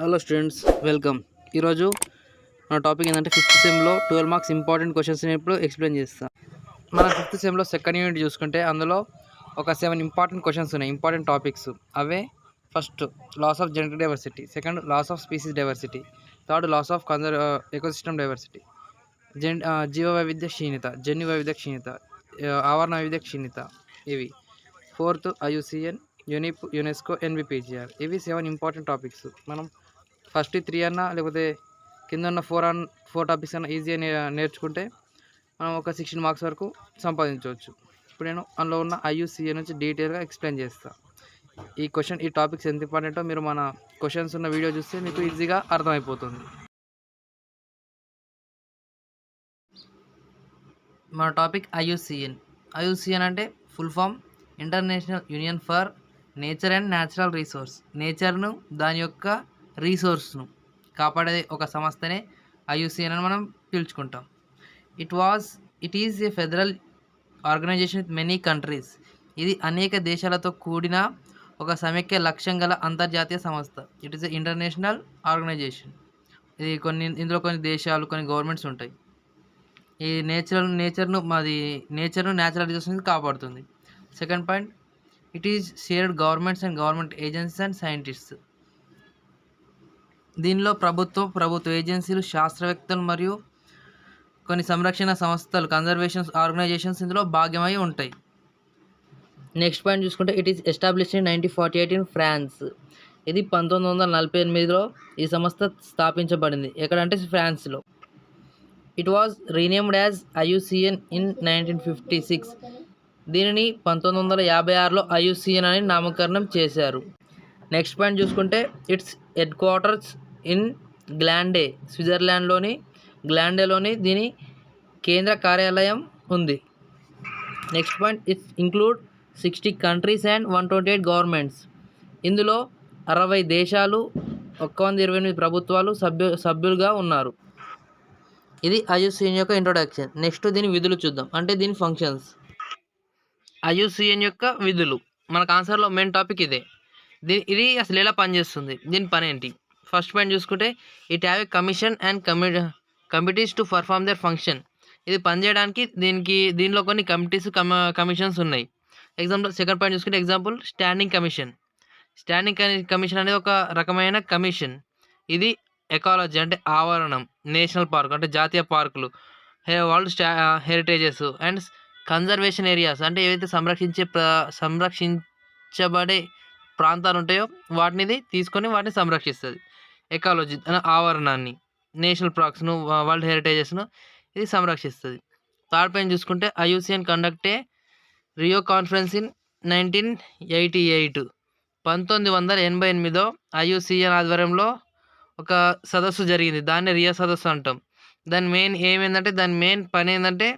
Hello students welcome ఈరోజు మన topic ఏంటంటే ఫిఫ్త్ సెమ్లో ట్వెల్వ్ మార్క్స్ ఇంపార్టెంట్ క్వశ్చన్స్ నేను ఇప్పుడు ఎక్స్ప్లెయిన్ చేస్తాను మన ఫిఫ్త్ సెమ్లో సెకండ్ యూనిట్ చూసుకుంటే అందులో ఒక సెవెన్ ఇంపార్టెంట్ క్వశ్చన్స్ ఉన్నాయి important topics away first loss of genetic diversity second loss of species diversity third loss of కన్జర్ ecosystem diversity జెన్ జీవ వైవిధ్య క్షీణత జన్యు వైవిధ్య క్షీణత ఆవరణ వైవిధ్య క్షీణత ఇవి. Fourth IUCN UNEP UNESCO NBPGR ఇవి సెవెన్ ఇంపార్టెంట్ టాపిక్స్ మనం ఫస్ట్ త్రీ అన్నా లేకపోతే కింద ఉన్న ఫోర్ అన్ ఫోర్ టాపిక్స్ అన్న ఈజీగా నేర్చుకుంటే మనం ఒక సిక్స్టీన్ మార్క్స్ వరకు సంపాదించవచ్చు. ఇప్పుడు నేను అందులో ఉన్న ఐయుసిఏ నుంచి డీటెయిల్గా ఎక్స్ప్లెయిన్ చేస్తాను ఈ క్వశ్చన్ ఈ టాపిక్స్ ఎంత ఇంపార్టెంటో మీరు మన క్వశ్చన్స్ ఉన్న వీడియో చూస్తే మీకు ఈజీగా అర్థమైపోతుంది. మన టాపిక్ ఐయుసిఎన్ ఐయుసిఎన్ అంటే full form international union for nature and natural resource. నేచర్ను దాని యొక్క రీసోర్స్ను కాపాడే ఒక సంస్థనే ఐయుసిఎన్ అని మనం పిలుచుకుంటాం. It was it is a federal organisation with many countries ఇది అనేక దేశాలతో కూడిన ఒక సమైక్య లక్ష్యం గల అంతర్జాతీయ సంస్థ. It is a international organisation ఇది కొన్ని ఇందులో కొన్ని దేశాలు కొన్ని గవర్నమెంట్స్ ఉంటాయి. ఈ నేచర్ నేచర్ను మాది నేచర్ను న్యాచురల్ రిసోర్సెస్ కాపాడుతుంది. Second point it is shared governments and government agencies and scientists దీనిలో ప్రభుత్వం ప్రభుత్వ ఏజెన్సీలు శాస్త్రవేత్తలు మరియు కొన్ని సంరక్షణ సంస్థలు కన్జర్వేషన్ ఆర్గనైజేషన్స్ ఇందులో భాగమై ఉంటాయి. నెక్స్ట్ పాయింట్ చూసుకుంటే it is established in nineteen forty eight in France ఇది పంతొమ్మిది వందల నలభై ఎనిమిదిలో ఈ సంస్థ స్థాపించబడింది. ఎక్కడంటే ఫ్రాన్స్లో. It was renamed as IUCN in nineteen fifty six దీనిని పంతొమ్మిది వందల యాభై ఆరులో ఐయుసిఎన్ అని నామకరణం చేశారు. నెక్స్ట్ పాయింట్ చూసుకుంటే its headquarters in Gland స్విట్జర్లాండ్లోని గ్లాండేలోని దీని కేంద్ర కార్యాలయం ఉంది. Next point its include sixty countries and one twenty eight governments. ఇందులో అరవై దేశాలు ఒక్క వంద ఇరవై ఎనిమిది ప్రభుత్వాలు సభ్యు సభ్యులుగా ఉన్నారు. ఇది ఐయుసిఎన్ యొక్క ఇంట్రొడక్షన్ నెక్స్ట్ దీని విధులు చూద్దాం. అంటే దీని ఫంక్షన్స్ ఐయుసిఎన్ యొక్క విధులు. మనకు ఆన్సర్లో మెయిన్ టాపిక్ ఇదే. దీని ఇది అసలు ఎలా పనిచేస్తుంది? దీని పని ఏంటి? ఫస్ట్ పాయింట్ చూసుకుంటే it have a commission and కమి committees to perform their function. ఇది పనిచేయడానికి దీనికి దీనిలో కొన్ని కమిటీస్ కమ కమిషన్స్ ఉన్నాయి. ఎగ్జాంపుల్ సెకండ్ పాయింట్ చూసుకుంటే example standing commission. Standing commission అనేది ఒక రకమైన కమిషన్. ఇది ఎకాలజీ అంటే ఆవరణం నేషనల్ పార్క్ అంటే జాతీయ పార్కులు వరల్డ్ స్టా హెరిటేజెస్ అండ్ కన్జర్వేషన్ ఏరియాస్ అంటే ఏవైతే సంరక్షించే ప్ర సంరక్షించబడే ప్రాంతాలు ఉంటాయో వాటిని తీసుకొని వాటిని సంరక్షిస్తుంది. ఎకాలజీ ఆవరణాన్ని నేషనల్ పార్క్స్ను వరల్డ్ హెరిటేజెస్ను ఇది సంరక్షిస్తుంది. థర్డ్ పైన చూసుకుంటే IUCN conducted Rio conference in nineteen eighty eight. పంతొమ్మిది వందల ఎనభై ఎనిమిదో ఐయుసిఎన్ ఆధ్వర్యంలో ఒక సదస్సు జరిగింది. దాన్ని రియో సదస్సు అంటాం. దాని మెయిన్ ఏమైందంటే దాని మెయిన్ పని ఏంటంటే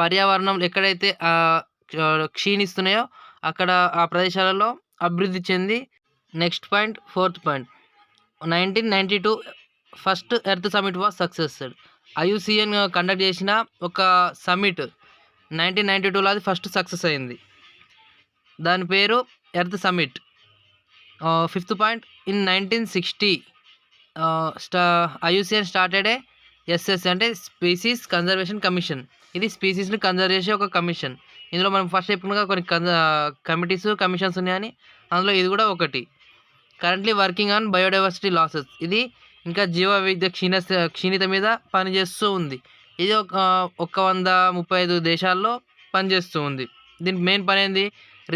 పర్యావరణం ఎక్కడైతే క్షీణిస్తున్నాయో అక్కడ ఆ ప్రదేశాలలో అభివృద్ధి చెంది next point fourth point. Nineteen ninety two first earth summit was success IUCN conduct చేసిన ఒక సమిట్ నైన్టీన్ నైంటీ టూలో అది ఫస్ట్ సక్సెస్ అయింది. దాని పేరు earth summit fifth point in nineteen sixty స్టా ఐయుసిఎన్ స్టార్టెడ్ ఎస్ఎస్ అంటే స్పీసీస్ కన్జర్వేషన్ కమిషన్. ఇది స్పీసీస్ని కన్జర్వ్ చేసే ఒక కమిషన్. ఇందులో మనం ఫస్ట్ చెప్పుకున్నగా కొన్ని కమిటీస్ కమిషన్స్ ఉన్నాయని అందులో ఇది కూడా ఒకటి. Currently working on biodiversity losses ఇది ఇంకా జీవ వైవిధ్య క్షీణ క్షీణత మీద పనిచేస్తూ ఉంది. ఇది ఒక ఒక వంద ముప్పై ఐదు దేశాల్లో పనిచేస్తూ ఉంది. దీనికి మెయిన్ పని ఏంది?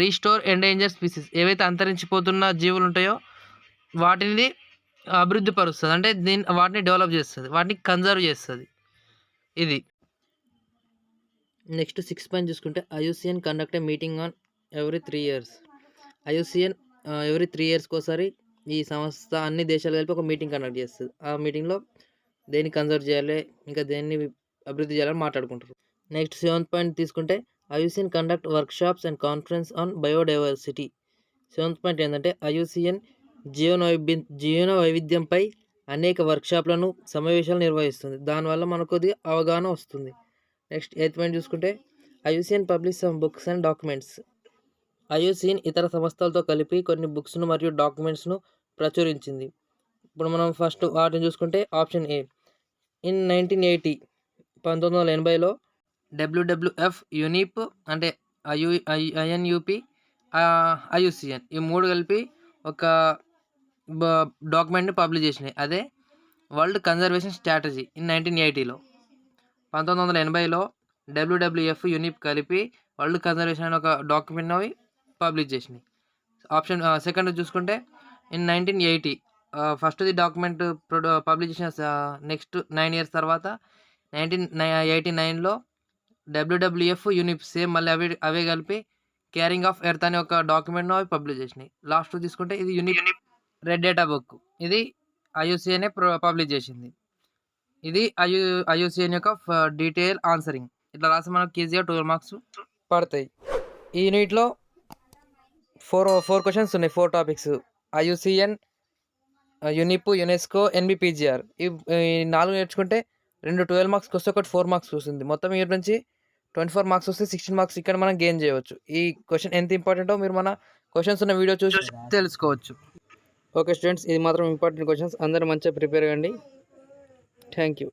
రీస్టోర్ ఎండేంజర్ స్పీసీస్ ఏవైతే అంతరించిపోతున్న జీవులు ఉంటాయో వాటిని అభివృద్ధి పరుస్తుంది. అంటే దీని వాటిని డెవలప్ చేస్తుంది. వాటిని కన్జర్వ్ చేస్తుంది. ఇది. నెక్స్ట్ సిక్స్ పాయింట్ చూసుకుంటే IUCN conduct a meeting on every three years IUCN every three ఇయర్స్కి ఒకసారి ఈ సంస్థ అన్ని దేశాలు కలిపి ఒక మీటింగ్ కండక్ట్ చేస్తుంది. ఆ మీటింగ్లో దేన్ని కన్సర్వ్ చేయాలి ఇంకా దేన్ని అభివృద్ధి చేయాలని మాట్లాడుకుంటారు. నెక్స్ట్ సెవెంత్ పాయింట్ తీసుకుంటే IUCN conduct workshops and conference on biodiversity seventh point ఏంటంటే ఐయుసిఎన్ జీవన వైవి జీవన వైవిధ్యంపై అనేక వర్క్షాప్లను సమావేశాలు నిర్వహిస్తుంది. దానివల్ల మనకు కొద్దిగా అవగాహన వస్తుంది. నెక్స్ట్ ఎయిత్ పాయింట్ చూసుకుంటే IUCN publish some books and documents IUCN ఇతర సంస్థలతో కలిపి కొన్ని బుక్స్ను మరియు డాక్యుమెంట్స్ను ప్రచురించింది? ఇప్పుడు మనం ఫస్ట్ వాటిని చూసుకుంటే option A. In nineteen eighty పంతొమ్మిది వందల ఎనభైలో డబ్ల్యూడబ్ల్యూఎఫ్ యూనిప్ అంటే ఐయు ఐఎన్యూపి ఐయుసిఎన్ ఈ మూడు కలిపి ఒక డాక్యుమెంట్ని పబ్లిష్ చేసినాయి. అదే world conservation strategy in nineteen ఎయిటీలో పంతొమ్మిది వందల ఎనభైలో డబ్ల్యూడబ్ల్యూఎఫ్ యూనిప్ కలిపి వరల్డ్ కన్జర్వేషన్ అనే ఒక డాక్యుమెంట్ అవి పబ్లిష్ చేసినాయి. ఆప్షన్ సెకండ్ చూసుకుంటే ఇన్ నైన్టీన్ ఎయిటీ ఫస్ట్ది డాక్యుమెంట్ పబ్లిష్ చేసిన నెక్స్ట్ నైన్ ఇయర్స్ తర్వాత నైన్టీన్ ఎయిటీ నైన్లో డబ్ల్యూడబ్ల్యూఎఫ్ యూనిప్ సేమ్ మళ్ళీ అవి అవే కలిపి కేరింగ్ ఆఫ్ ఎర్త్ అనే ఒక డాక్యుమెంట్ను అవి పబ్లిష్ చేసినాయి. లాస్ట్ తీసుకుంటే ఇది యూనిప్ రెడ్ డేటా బుక్. ఇది ఐయుసిఎనే పబ్లిష్ చేసింది. ఇది ఐయు ఐయుసిఎన్ యొక్క డీటెయిల్ ఆన్సరింగ్. ఇట్లా రాసి మనకు ఈజీగా ట్వెల్వ్ మార్క్స్ పడతాయి. ఈ యూనిట్లో ఫోర్ ఫోర్ క్వశ్చన్స్ ఉన్నాయి four topics IUCN UNEP UNESCO NBPGR. ఈ నాలుగు నేర్చుకుంటే రెండు ట్వెల్వ్ మార్క్స్కి వస్తే ఒకటి ఫోర్ మార్క్స్ వస్తుంది. మొత్తం ఇయర్ నుంచి ట్వంటీ ఫోర్ మార్క్స్ వస్తే సిక్స్టీన్ మార్క్స్ ఇక్కడ మనం గెయిన్ చేయవచ్చు. ఈ క్వశ్చన్ ఎంత ఇంపార్టెంటో మీరు మన క్వశ్చన్స్ ఉన్న వీడియో చూసి తెలుసుకోవచ్చు. ఓకే స్టూడెంట్స్ ఇది మాత్రం ఇంపార్టెంట్ క్వశ్చన్స్ అందరూ మంచిగా ప్రిపేర్ అవ్వండి. Thank you